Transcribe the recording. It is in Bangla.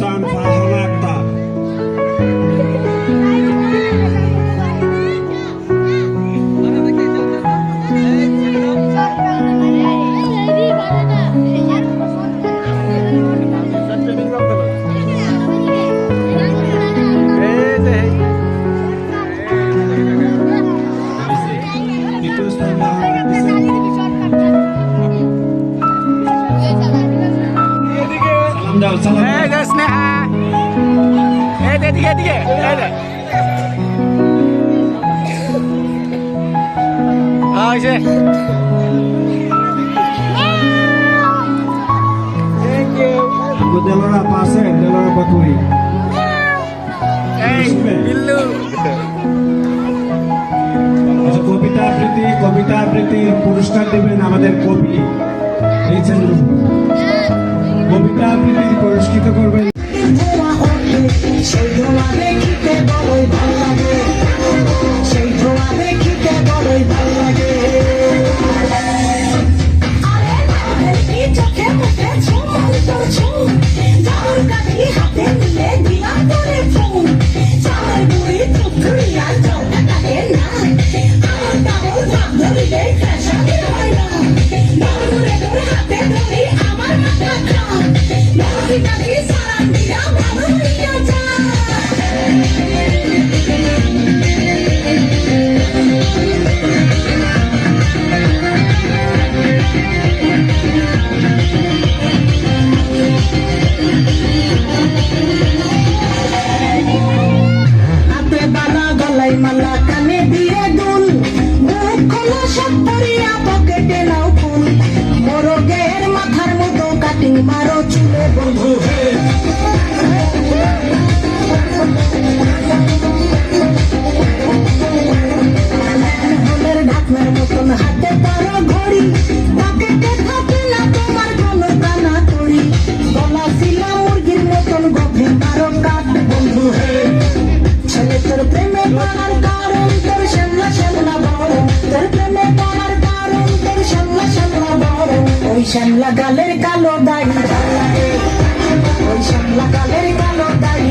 tanpa harta. Itu sama সালাম দাও সালাম এই যে স্নেহা। এই যে এদিকে এদিকে এই যে ওই যে। দেলোরা পাশে দেলোরা বাকুই এই বিল্লু। আচ্ছা কবিতা আবৃত্তি কবিতা আবৃত্তির পুরস্কার দেবেন আমাদের কবি। এই কবিতা পুরস্কৃত করবেন। ধোঁয়া ওঠে দৌড়ি কাঠি মারো চুলে বন্ধু হে। ঢাকনার মতন হাতে তারা ঘড়ি। পকেটে থাকে না তোমার কোনো কানা করি গলা শিলা মুরগির মতন গভীর, মারো কাট বন্ধু হে। ছেলে তোর প্রেমে পড়ার ওই শ্যামলা গালের কালো দাড়ি। ওই শ্যামলা গালের কালো দাড়ি।